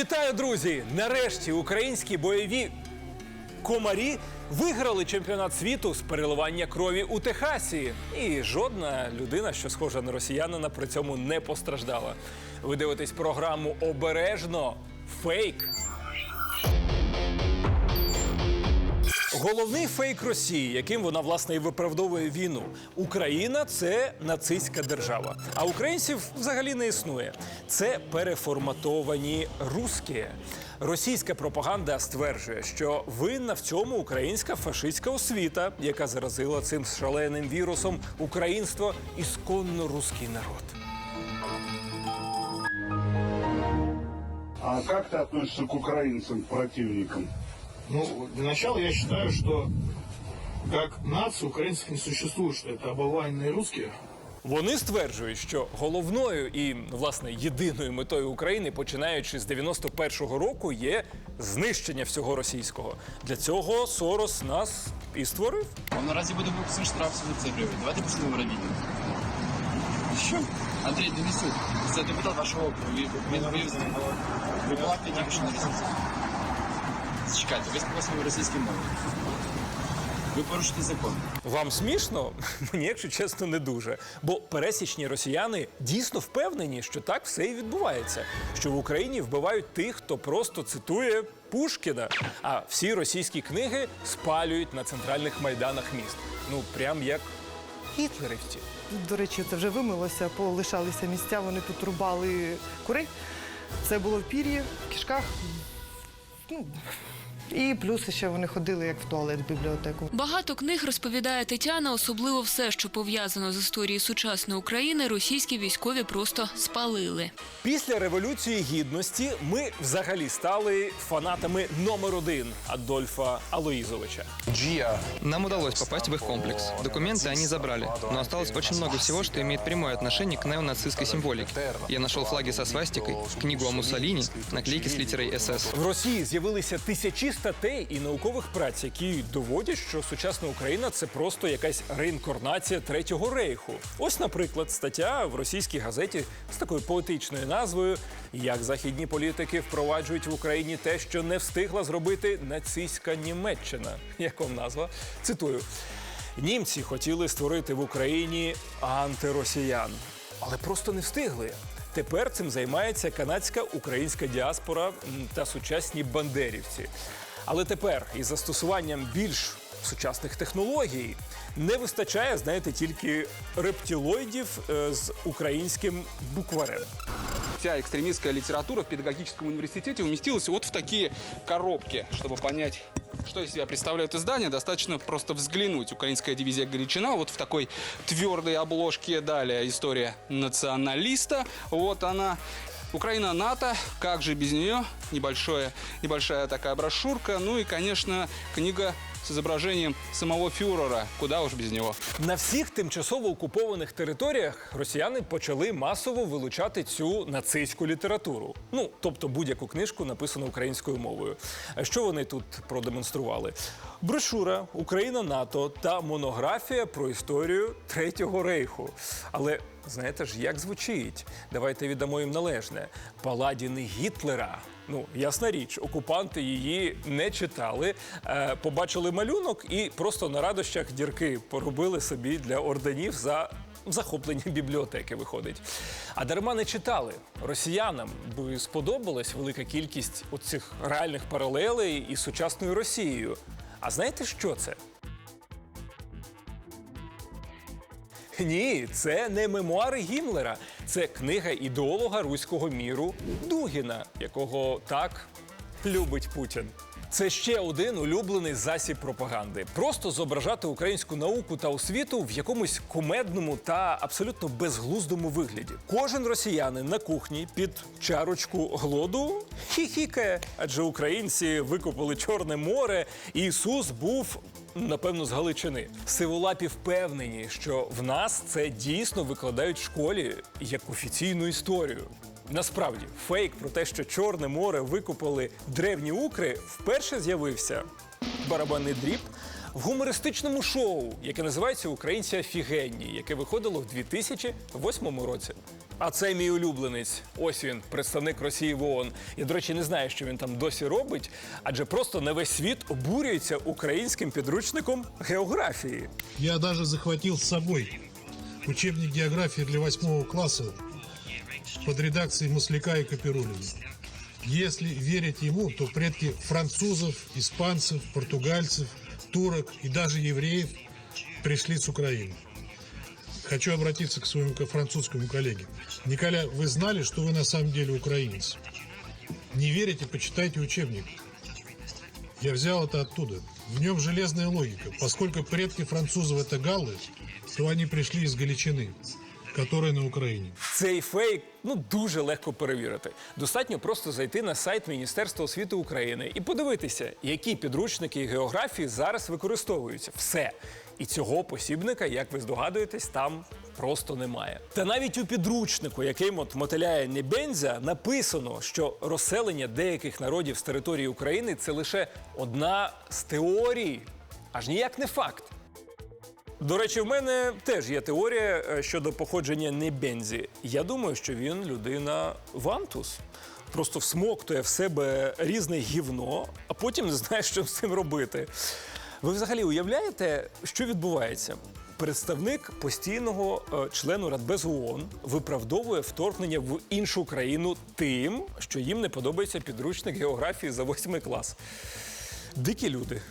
Вітаю, друзі! Нарешті українські бойові комарі виграли чемпіонат світу з переливання крові у Техасі. І жодна людина, що схожа на росіянина, при цьому не постраждала. Ви дивитесь програму обережно фейк. Головний фейк Росії, яким вона власне і виправдовує війну. Україна це нацистська держава, а українців взагалі не існує. Це переформатовані русські. Російська пропаганда стверджує, що винна в цьому українська фашистська освіта, яка заразила цим шаленим вірусом українство ісконно русський народ. А как ты относишься к украинцам, к противникам? Ну, для начала я считаю, что как нации украинцев не существует, что это оболваненные русские. Вони стверджують, що головною і власне єдиною метою України, починаючи з 91-го року, є знищення всього російського. Для цього Сорос нас і створив. Он наразі буде виписаний штраф 700 гривень. Давайте постановимо робіть. Що? Андрій Денисюк, це депутат вашого округу. Він, вивіз. Ви платите тільки що на російській. Чекайте, ви спокійно російською мовою. Ви порушите закон. Вам смішно? Мені, якщо чесно, не дуже. Бо пересічні росіяни дійсно впевнені, що так все і відбувається. Що в Україні вбивають тих, хто просто цитує Пушкіна. А всі російські книги спалюють на центральних майданах міст. Ну прям як гітлерівці. До речі, це вже вимилося, полишалися місця, вони тут рубали курей. Це було в пір'ї, в кишках. Ну, і плюс ще вони ходили як в туалет в бібліотеку. Багато книг розповідає Тетяна, особливо все, що пов'язано з історією сучасної України, російські військові просто спалили. Після революції гідності ми взагалі стали фанатами номер один Адольфа Алоїзовича. Нам удалось попасть в их комплекс. Документы они забрали, но осталось очень много всего, что имеет прямое отношение к неонацистской символике. Я нашел флаги со свастикой, книгу о Муссолини, наклейки с литерой СС. В Росії з'явилися тисячі статей і наукових праць, які доводять, що сучасна Україна це просто якась реінкарнація третього рейху. Ось, наприклад, стаття в російській газеті з такою поетичною назвою Як західні політики впроваджують в Україні те, що не встигла зробити нацистська Німеччина. Як вам назва? Цитую. Німці хотіли створити в Україні антиросіян, але просто не встигли. Тепер цим займається канадська українська діаспора та сучасні бандерівці. Але тепер із застосуванням більш сучасних технологій не вистачає, знаєте, тільки рептилоїдів е, з українським букварем. Вся экстремистская литература в педагогическом университете уместилась вот в такие коробки. Чтобы понять, что из себя представляют издания, достаточно просто взглянуть. Украинская дивизия Галичина вот в такой твердой обложке. Далее история националиста. Вот она. Украина НАТО, как же без нее? Небольшое, небольшая такая брошюрка. Ну и, конечно, книга с изображением самого фюрера. Куда уж без него. На всіх тимчасово окупованих територіях росіяни почали масово вилучати цю нацистську літературу. Ну, тобто будь-яку книжку, написану українською мовою. А Що вони тут продемонстрували? Брошура Україна НАТО та монографія про історію Третього рейху. Але знаєте ж, як звучить? Давайте віддамо їм належне. Паладіни Гітлера. Ну, ясна річ, окупанти її не читали, е, побачили малюнок і просто на радощах дірки поробили собі для орденів за захоплення бібліотеки. Виходить. А дарма не читали. Росіянам би сподобалась велика кількість оцих реальних паралелей із сучасною Росією. А знаєте, що це? Ні, це не мемуари Гімлера. Це книга ідеолога руського міру Дугіна, якого так любить Путін. Це ще один улюблений засіб пропаганди. Просто зображати українську науку та освіту в якомусь кумедному та абсолютно безглуздому вигляді. Кожен росіянин на кухні під чарочку глоду хіхікає, адже українці викопали Чорне море, і Ісус був Напевно, з Галичини. Сиволапі впевнені, що в нас це дійсно викладають в школі як офіційну історію. Насправді, фейк про те, що Чорне море викопали древні укри, вперше з'явився барабанний дріб в гумористичному шоу, яке називається Українці офігенні, яке виходило в 2008 році. А це мій улюбленець. Ось він, представник Росії в ООН. Я, до речі, не знаю, що він там досі робить, адже просто на весь світ обурюється українським підручником географії. Я даже захватил с собой учебник географии для восьмого класса под редакцией Масляка и Капирулина. Если верить ему, то предки французов, испанцев, португальцев, турок и даже евреев пришли с Украины. Хочу обратиться к своему ко- французскому коллеге. Николя, вы знали, что вы на самом деле украинец? Не верите, почитайте учебник. Я взял это оттуда. В нем железная логика. Поскольку предки французов это галлы, то они пришли из Галичины, которая на Украине. Цей фейк ну дуже легко перевірити. Достатньо просто зайти на сайт Міністерства освіти України і подивитися, які підручники географії зараз використовуються. Все. і цього посібника, як ви здогадуєтесь, там просто немає. Та навіть у підручнику, яким от мотиляє Небензя, написано, що розселення деяких народів з території України це лише одна з теорій, аж ніяк не факт. До речі, в мене теж є теорія е, щодо походження Небензі. Я думаю, що він людина Вантус. Просто всмоктує в себе різне гівно, а потім не знає, що з цим робити. Ви взагалі уявляєте, що відбувається? Представник постійного е, члену Радбезу ООН виправдовує вторгнення в іншу країну тим, що їм не подобається підручник географії за восьмий клас. Дикі люди.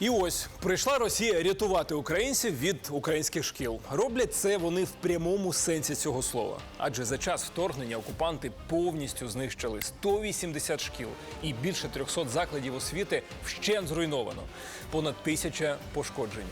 І ось прийшла Росія рятувати українців від українських шкіл. Роблять це вони в прямому сенсі цього слова. Адже за час вторгнення окупанти повністю знищили 180 шкіл і більше 300 закладів освіти вщен зруйновано. Понад тисяча пошкоджені.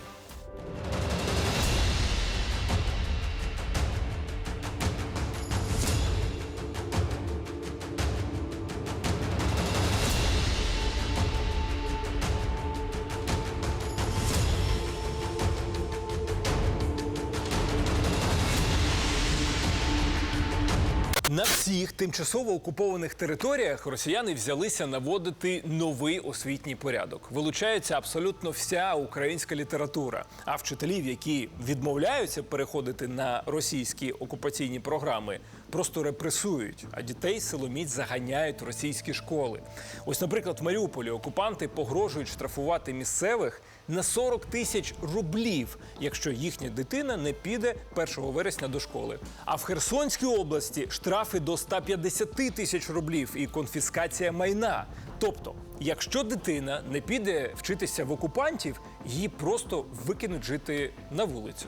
На тимчасово окупованих територіях росіяни взялися наводити новий освітній порядок. Вилучається абсолютно вся українська література. А вчителів, які відмовляються переходити на російські окупаційні програми, просто репресують, а дітей силоміць заганяють в російські школи. Ось, наприклад, в Маріуполі окупанти погрожують штрафувати місцевих на 40 тисяч рублів, якщо їхня дитина не піде 1 вересня до школи. А в Херсонській області штрафи до 150 тисяч рублів і конфіскація майна. Тобто, якщо дитина не піде вчитися в окупантів, її просто викинуть жити на вулицю.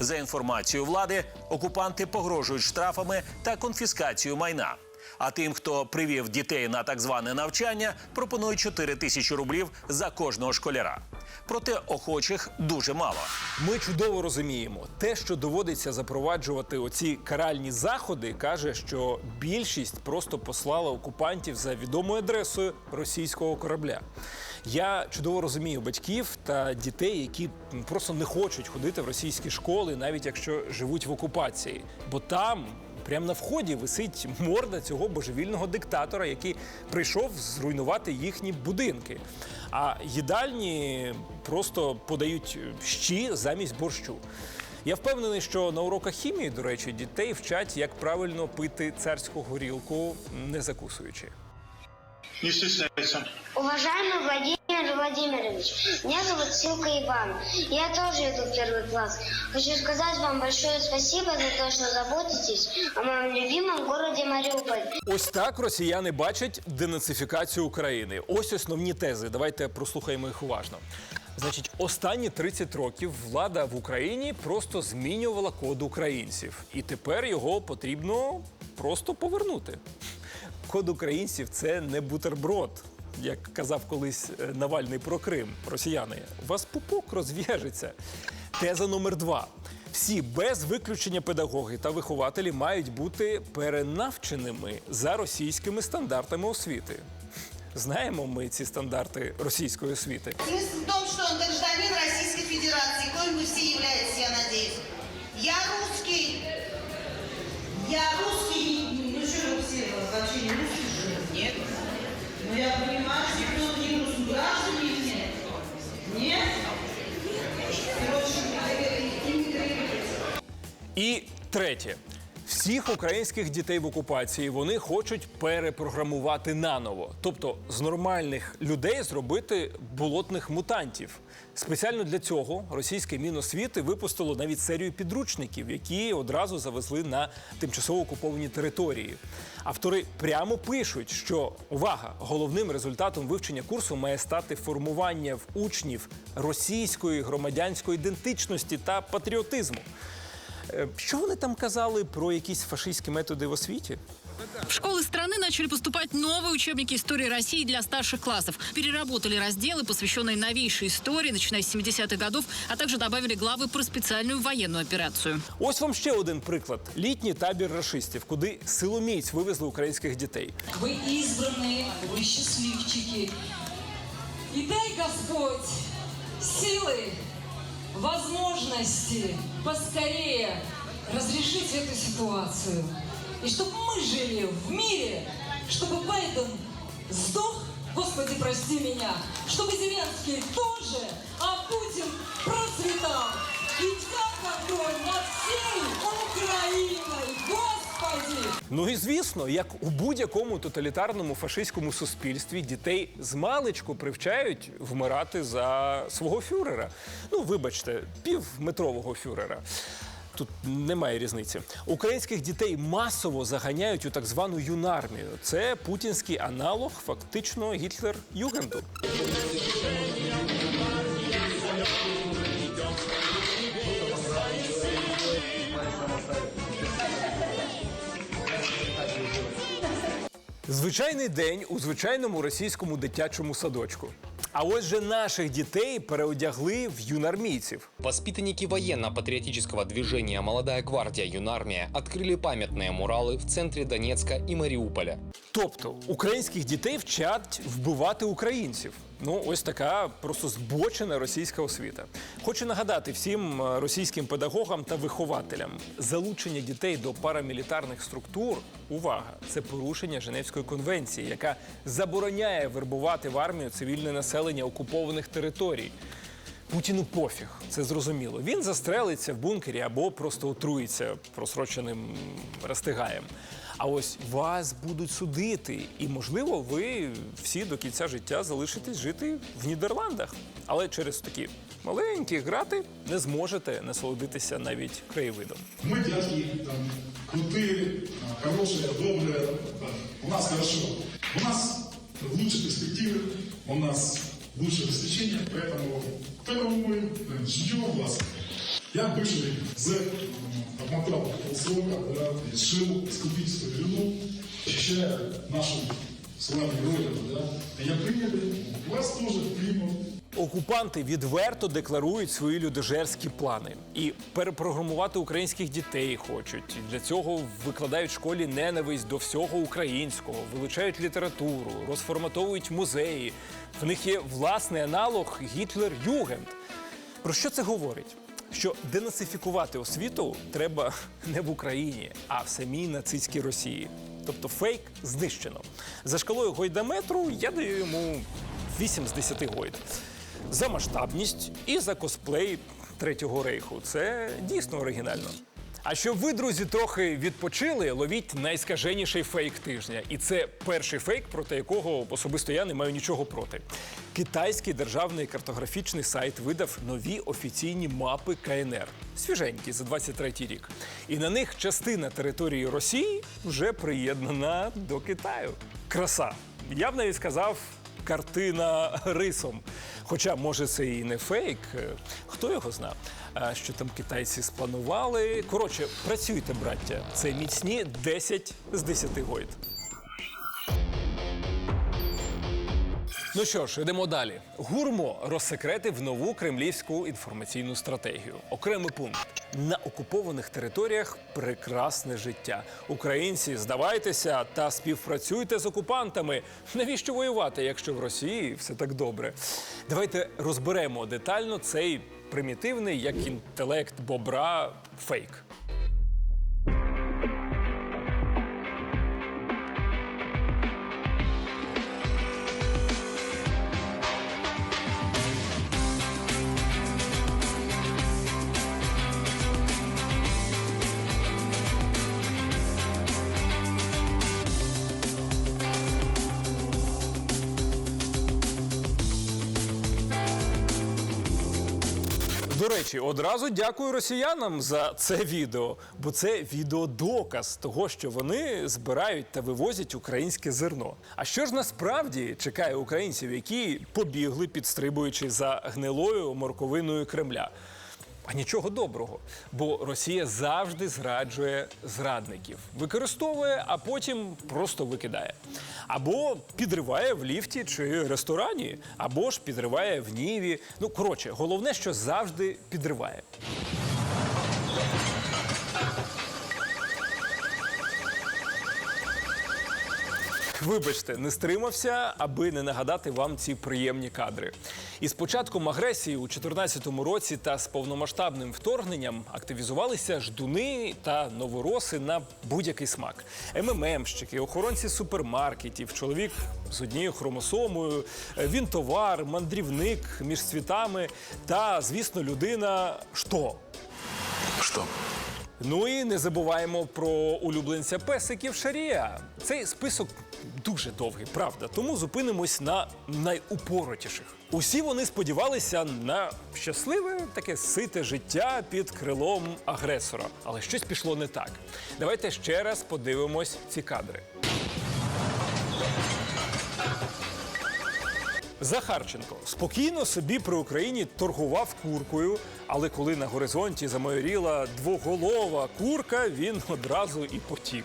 За інформацією влади, окупанти погрожують штрафами та конфіскацією майна. А тим, хто привів дітей на так зване навчання, пропонують 4 тисячі рублів за кожного школяра. Проте охочих дуже мало. Ми чудово розуміємо, те, що доводиться запроваджувати оці каральні заходи, каже, що більшість просто послала окупантів за відомою адресою російського корабля. Я чудово розумію батьків та дітей, які просто не хочуть ходити в російські школи, навіть якщо живуть в окупації, бо там. Прямо на вході висить морда цього божевільного диктатора, який прийшов зруйнувати їхні будинки. А їдальні просто подають щі замість борщу. Я впевнений, що на уроках хімії, до речі, дітей вчать, як правильно пити царську горілку, не закусуючи. Не стесняйся. Уважаемый Владимир Владимирович, меня зовут Силка Иван. Я тоже иду в первый класс. Хочу сказать вам большое спасибо за то, что заботитесь о моем любимом городе Мариуполь. Ось так росіяни бачать денацифікацію України. Ось основні тези. Давайте прослухаємо їх уважно. Значить, останні 30 років влада в Україні просто змінювала код українців, і тепер його потрібно просто повернути. Код українців це не бутерброд, як казав колись е, Навальний про Крим. Росіяни, у вас пупок розв'яжеться. Теза номер два. Всі без виключення педагоги та вихователі мають бути перенавченими за російськими стандартами освіти. Знаємо ми ці стандарти російської освіти. Смысл в том, что он гражданин Российской Федерации, коим вы все являетесь, я надеюсь. Я русский. Я русский. Я понимаю, что кто-то не или нет? Нет? Короче, и третє. Всі Всіх українських дітей в окупації вони хочуть перепрограмувати наново, тобто з нормальних людей зробити болотних мутантів. Спеціально для цього російське Міносвіти випустило навіть серію підручників, які одразу завезли на тимчасово окуповані території. Автори прямо пишуть, що увага, головним результатом вивчення курсу має стати формування в учнів російської громадянської ідентичності та патріотизму. Е, Що вони там казали про якісь фашистські методи в освіті? В школы страны начали поступать новые учебники истории России для старших классов. Переработали разделы, посвященные новейшей истории, начиная с 70-х годов, а также добавили главы про специальную военную операцию. Ось вам ще один приклад: літній табір рашистів, куди силоміць вивезли українських дітей. Вы избранные, вы счастливчики. И дай Господь силы, возможности поскорее разрешить эту ситуацию. И чтобы мы жили в мире, чтобы Байден сдох, Господи, прости меня, чтобы Зеленский тоже, а Путин процветал. И вся контроль над всей Украиной! Ну і звісно, як у будь-якому тоталітарному фашистському суспільстві дітей з маличку привчають вмирати за свого фюрера. Ну, вибачте, півметрового фюрера. Тут немає різниці. Українських дітей масово заганяють у так звану юнармію. Це путінський аналог, фактично Гітлер-Югенду. Звичайний день у звичайному російському дитячому садочку. А ось же наших дітей переодягли в юнармійців. Воспитанники военно-патриотического движения «Молодая гвардия Юнармия» открыли памятные муралы в центре Донецка и Мариуполя. Тобто українських дітей вчать вбивати українців. Ну, ось така просто збочена російська освіта. Хочу нагадати всім е, російським педагогам та вихователям: залучення дітей до парамілітарних структур увага, це порушення Женевської конвенції, яка забороняє вербувати в армію цивільне населення окупованих територій. Путіну пофіг, це зрозуміло. Він застрелиться в бункері або просто отруїться просроченим розтигаєм. А ось вас будуть судити, і можливо, ви всі до кінця життя залишитесь жити в Нідерландах. Але через такі маленькі грати не зможете насолодитися навіть краєвидом. Мы дядьки там, крутые, а, хорошие, добрые. да. У нас хорошо. У нас лучшие перспективы, у нас лучшее обеспечение, поэтому поэтому мы э, ждем вас. Я бывший зэк, м, отмотал полсрока, да, решил искупить свою вину, защищая нашу славную родину. Да. Меня приняли, вас тоже примут. Окупанти відверто декларують свої людожерські плани і перепрограмувати українських дітей хочуть. Для цього викладають школі ненависть до всього українського, вилучають літературу, розформатовують музеї. В них є власний аналог Гітлер-Югенд. Про що це говорить? Що денацифікувати освіту треба не в Україні, а в самій нацистській Росії. Тобто фейк знищено. За шкалою гойдаметру я даю йому 8 з 10 гойд. За масштабність і за косплей Третього рейху. Це дійсно оригінально. А щоб ви, друзі, трохи відпочили, ловіть найскаженіший фейк тижня. І це перший фейк, проти якого особисто я не маю нічого проти. Китайський державний картографічний сайт видав нові офіційні мапи КНР. Свіженькі за 23 рік. І на них частина території Росії вже приєднана до Китаю. Краса. Я б навіть сказав, картина рисом. Хоча, може, це і не фейк, е, хто його зна, А що там китайці спланували. Коротше, працюйте, браття. Це міцні 10 з 10 гойд. Ну що ж, йдемо далі. Гурмо розсекретив нову кремлівську інформаційну стратегію. Окремий пункт на окупованих територіях прекрасне життя. Українці, здавайтеся та співпрацюйте з окупантами. Навіщо воювати, якщо в Росії все так добре? Давайте розберемо детально цей примітивний як інтелект бобра фейк. До речі, одразу дякую росіянам за це відео, бо це відеодоказ того, що вони збирають та вивозять українське зерно. А що ж насправді чекає українців, які побігли, підстрибуючи за гнилою морковиною Кремля? А нічого доброго, бо Росія завжди зраджує зрадників, використовує, а потім просто викидає. Або підриває в ліфті чи ресторані, або ж підриває в Ніві. Ну коротше, головне, що завжди підриває. Вибачте, не стримався, аби не нагадати вам ці приємні кадри. Із початком агресії у 2014 році та з повномасштабним вторгненням активізувалися ждуни та новороси на будь-який смак. МММщики, охоронці супермаркетів, чоловік з однією хромосомою, е, він товар, мандрівник між світами та, звісно, людина. Що? Что? Ну і не забуваємо про улюбленця песиків Шарія. Цей список дуже довгий, правда. Тому зупинимось на найупоротіших. Усі вони сподівалися на щасливе таке сите життя під крилом агресора. Але щось пішло не так. Давайте ще раз подивимось ці кадри. Захарченко спокійно собі при Україні торгував куркою, але коли на горизонті замайоріла двоголова курка, він одразу і потік.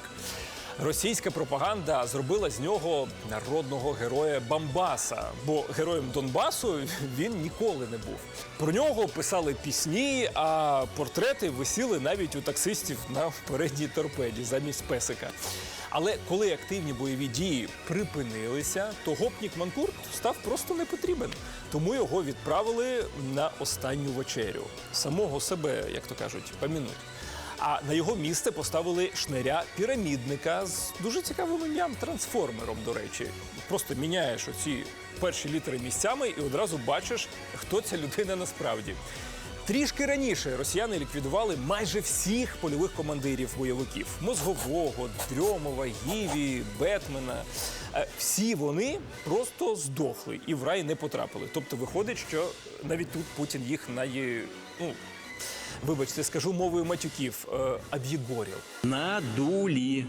Російська пропаганда зробила з нього народного героя Бамбаса, бо героєм Донбасу він ніколи не був. Про нього писали пісні, а портрети висіли навіть у таксистів на передній торпеді замість песика. Але коли активні бойові дії припинилися, то гопнік Манкурт став просто не потрібен. Тому його відправили на останню вечерю. Самого себе, як то кажуть, пам'януть. А на його місце поставили шниря пірамідника з дуже цікавим ім'ям трансформером, до речі. Просто міняєш оці перші літери місцями і одразу бачиш, хто ця людина насправді. Трішки раніше росіяни ліквідували майже всіх польових командирів бойовиків: Мозгового, Дрьомова, Гіві, Бетмена. Е, Всі вони просто здохли і в рай не потрапили. Тобто виходить, що навіть тут Путін їх най... ну, вибачте, скажу мовою матюків, е, об'єгорів. Надули.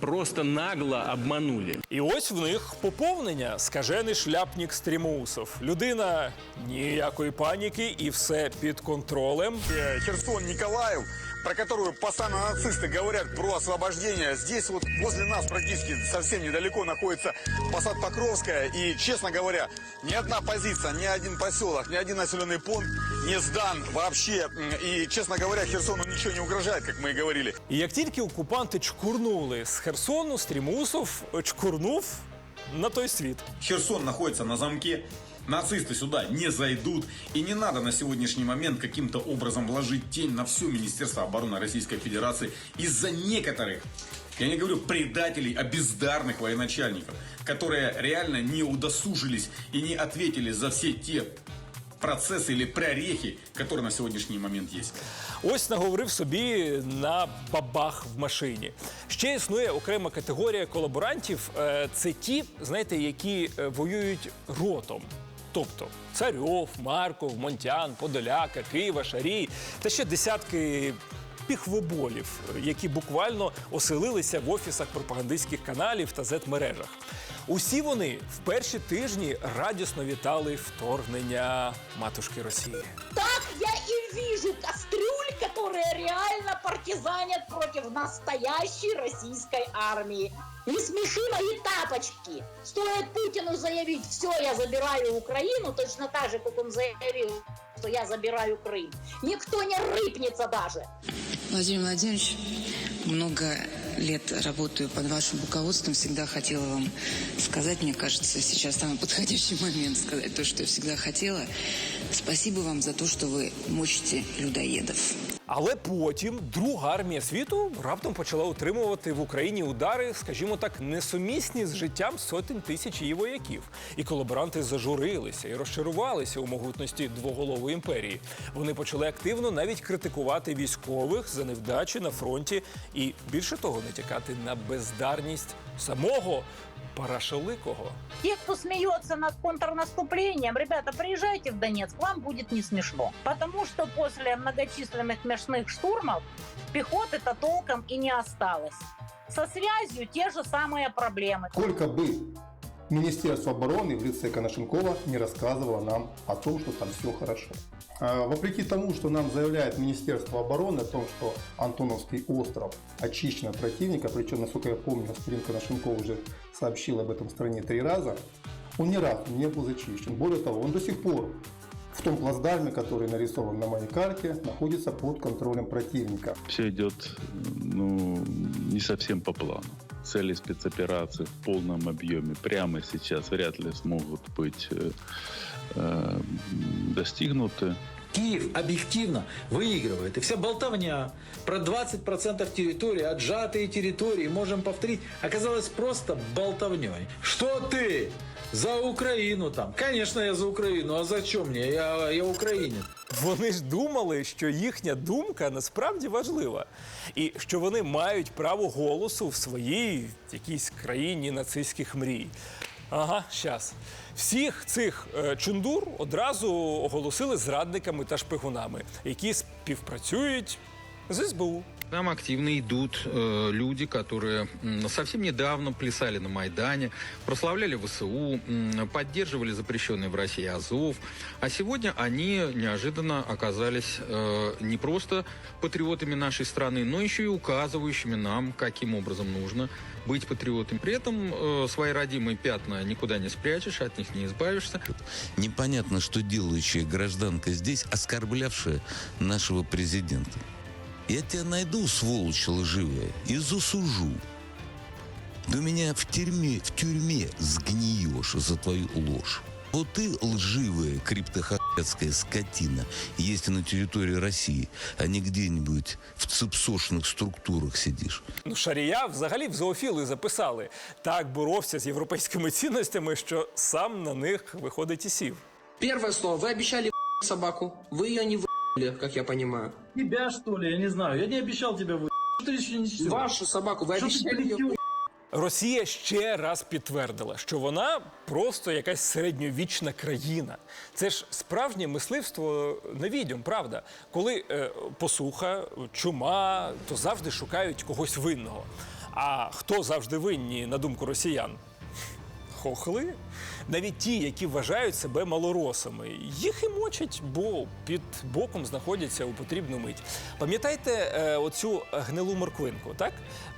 Просто нагло обманули. І ось в них поповнення. Скажений шляпнік Стрімоусов. Людина ніякої паніки і все під контролем. Херсон, Николаев, про которую постоянно нацисты говорят про освобождение. Здесь вот возле нас практически совсем недалеко находится посад Покровская. И, честно говоря, ни одна позиция, ни один поселок, ни один населенный пункт не сдан вообще. М, И, честно говоря, Херсону ничего не угрожает, как мы и говорили. І як тільки окупанти чкурнули з Херсону, стрімусов чкурнув на той світ. Херсон находится на замке. Нацисты сюда не зайдут. И не надо на сегодняшний момент каким-то образом вложить тень на все Министерство обороны Российской Федерации из-за некоторых, я не говорю предателей, а бездарных военачальников, которые реально не удосужились и не ответили за все те процессы или прорехи, которые на сегодняшний момент есть. Ось наговорив собі на бабах в машині. Ще існує окрема категорія колаборантів. Е, Це ті, знаєте, які е, воюють ротом. Тобто Царьов, Марков, Монтян, Подоляка, Києва, Шарій та ще десятки піхвоболів, які буквально оселилися в офісах пропагандистських каналів та зет-мережах. Усі вони в перші тижні радісно вітали вторгнення матушки Росії. Так я и вижу кастрюль, которые реально партизанят против настоящей российской армии. Не смеши мои тапочки. Стоит Путину заявить, все, я забираю Украину, точно так же, как он заявил, что я забираю Крым. Никто не рыпнется даже. Владимир Владимирович, много лет работаю под вашим руководством, всегда хотела вам сказать, мне кажется, сейчас самый подходящий момент сказать то, что я всегда хотела. Спасибо вам за то, что вы мочите людоедов. Але потім друга армія світу раптом почала утримувати в Україні удари, скажімо так, несумісні з життям сотень тисяч її вояків. І колаборанти зажурилися і розчарувалися у могутності двоголової імперії. Вони почали активно навіть критикувати військових за невдачі на фронті і більше того, натякати на бездарність самого Парашоликого. Те, кто смеется над контрнаступлением, ребята, приезжайте в Донецк, вам будет не смешно. Потому что после многочисленных мясных штурмов пехоты-то толком и не осталось. Со связью те же самые проблемы. Сколько бы Министерство обороны в лице Коношенкова не рассказывало нам о том, что там все хорошо. А, Вопреки тому, что нам заявляет Министерство обороны о том, что Антоновский остров очищен от противника, причем, насколько я помню, господин Коношенков уже сообщил об этом стране три раза, он ни разу не был зачищен. Более того, он до сих пор в том плацдарме, который нарисован на моей карте, находится под контролем противника. Все идет ну, не совсем по плану. Цели спецоперации в полном объеме прямо сейчас вряд ли смогут быть э, э, достигнуты. Киев объективно выигрывает. И вся болтовня про 20% территории, отжатые территории, можем повторить, оказалась просто болтовней. Что ты? За Украину там. Конечно, я за Украину. А зачем мне? Я, я українець. Вони ж думали, що їхня думка насправді важлива, і що вони мають право голосу в своїй якійсь країні нацистських мрій. Ага, щас. Всіх цих е, чундур одразу оголосили зрадниками та шпигунами, які співпрацюють з СБУ. К нам активно идут э, люди, которые м, совсем недавно плясали на Майдане, прославляли ВСУ, м, поддерживали запрещенный в России Азов. А сегодня они неожиданно оказались э, не просто патриотами нашей страны, но еще и указывающими нам, каким образом нужно быть патриотом. При этом э, свои родимые пятна никуда не спрячешь, от них не избавишься. Непонятно, что делающая гражданка здесь, оскорблявшая нашего президента. Я тебя найду, сволочь лживая, и засужу. Ты у меня в тюрьме, в тюрьме сгниешь за твою ложь. Вот ты лживая криптохахетская скотина, если на территории России, а не где-нибудь в цепсошных структурах сидишь. Ну, Шарія взагалі в зоофіли записали. Так боровся з європейськими цінностями, що сам на них виходить і сів. Первое слово. Вы обещали собаку. Вы ее не вы***ли, как я понимаю. Тебя, что ли? Я не знаю. Я не обещал тебя вы... Что ты еще не Вашу собаку. Вы Что ты обещали ее полетел? Росія ще раз підтвердила, що вона просто якась середньовічна країна. Це ж справжнє мисливство на відьом, правда? Коли е, посуха, чума, то завжди шукають когось винного. А хто завжди винні, на думку росіян? Хохли? Навіть ті, які вважають себе малоросами, їх і мочать, бо під боком знаходяться у потрібну мить. Пам'ятаєте е, оцю гнилу морквинку, так?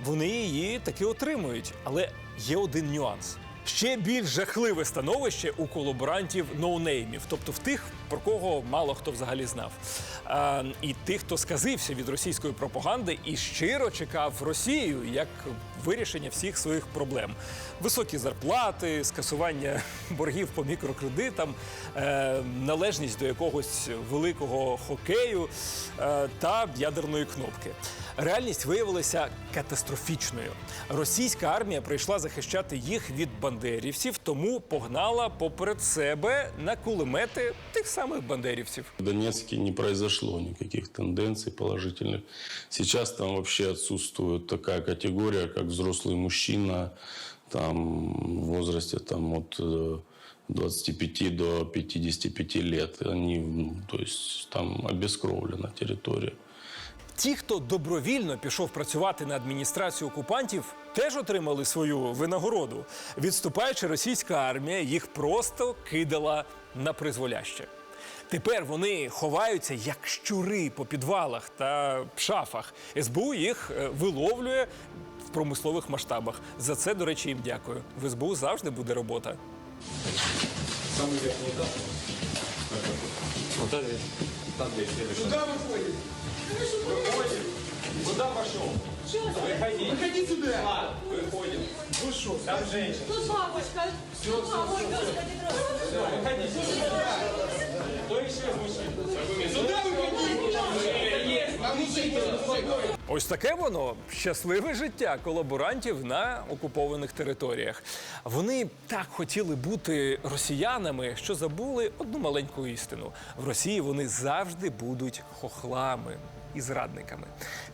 Вони її таки отримують, але є один нюанс. Ще більш жахливе становище у колаборантів ноунеймів, тобто в тих, про кого мало хто взагалі знав. А, і тих, хто сказився від російської пропаганди і щиро чекав Росію як вирішення всіх своїх проблем: високі зарплати, скасування боргів по мікрокредитам, е, належність до якогось великого хокею е, та ядерної кнопки. Реальність виявилася катастрофічною. Російська армія прийшла захищати їх від бандерівців, тому погнала поперед себе на кулемети тих самих бандерівців. В Донецке не произошло никаких тенденций положительных. Сейчас там вообще отсутствует такая категория, как взрослый мужчина там, в возрасте там, от э, 25 до 55 лет. Они, ну, то есть там обескровлена территория. Ті, хто добровільно пішов працювати на адміністрацію окупантів, теж отримали свою винагороду. Відступаючи, російська армія їх просто кидала на призволяще. Тепер вони ховаються як щури по підвалах та шафах. СБУ їх е, виловлює в промислових масштабах. За це, до речі, їм дякую. В СБУ завжди буде робота. Самый верхний этаж. Вот это. Там, где следующий. Куда выходит? Выходим. Куда пошел? Выходи. Выходи сюда. А, выходим. Ну что, Там женщина. Тут мамочка. Все, все, все, все. Все, выходи. Кто еще из мужчин? Сюда выходи. Там мужчина. Ось таке воно щасливе життя колаборантів на окупованих територіях. Вони так хотіли бути росіянами, що забули одну маленьку істину: в Росії вони завжди будуть хохлами. і зрадниками.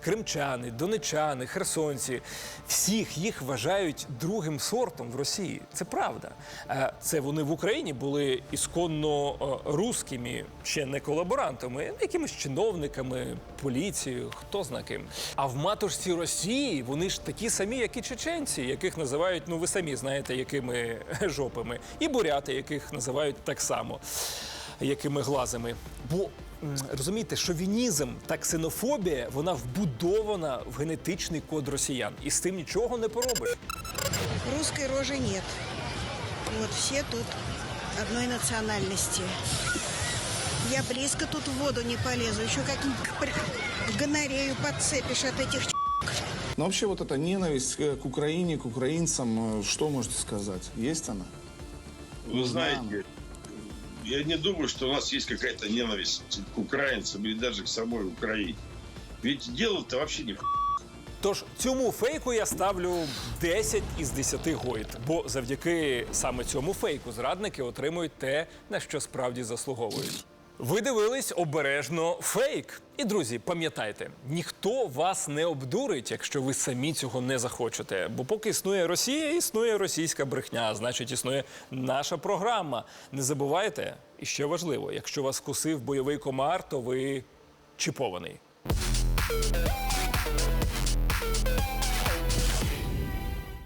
Кримчани, донечани, херсонці всіх їх вважають другим сортом в Росії. Це правда. Е, Це вони в Україні були ісконно е, русскими, ще не колаборантами, якимись чиновниками, поліцією, хто зна ким. А в матушці Росії вони ж такі самі, як і чеченці, яких називають, ну ви самі знаєте, якими жопами, і буряти, яких називають так само, якими глазами. Бо розумієте, шовінізм та ксенофобія вона вбудована в генетичний код росіян, і з тим нічого не поробиш. Русской рожи нет. Вот все тут одной национальности. Я близко тут в воду не полезу. Еще как-нибудь при- гонорею подцепишь от этих Но вообще вот эта ненависть э, к Украине, к украинцам, э, что можете сказать? Есть она? Вы знаете, я не думаю, что у нас есть какая-то ненависть к украинцам или даже к самой Украине. Ведь дело-то вообще не Тож цьому фейку я ставлю 10 із 10 гойд, бо завдяки саме цьому фейку зрадники отримують те, на що справді заслуговують. Ви дивились обережно фейк. І друзі, пам'ятайте, ніхто вас не обдурить, якщо ви самі цього не захочете. Бо поки існує Росія, існує російська брехня, значить існує наша програма. Не забувайте, і ще важливо, якщо вас кусив бойовий комар, то ви чіпований.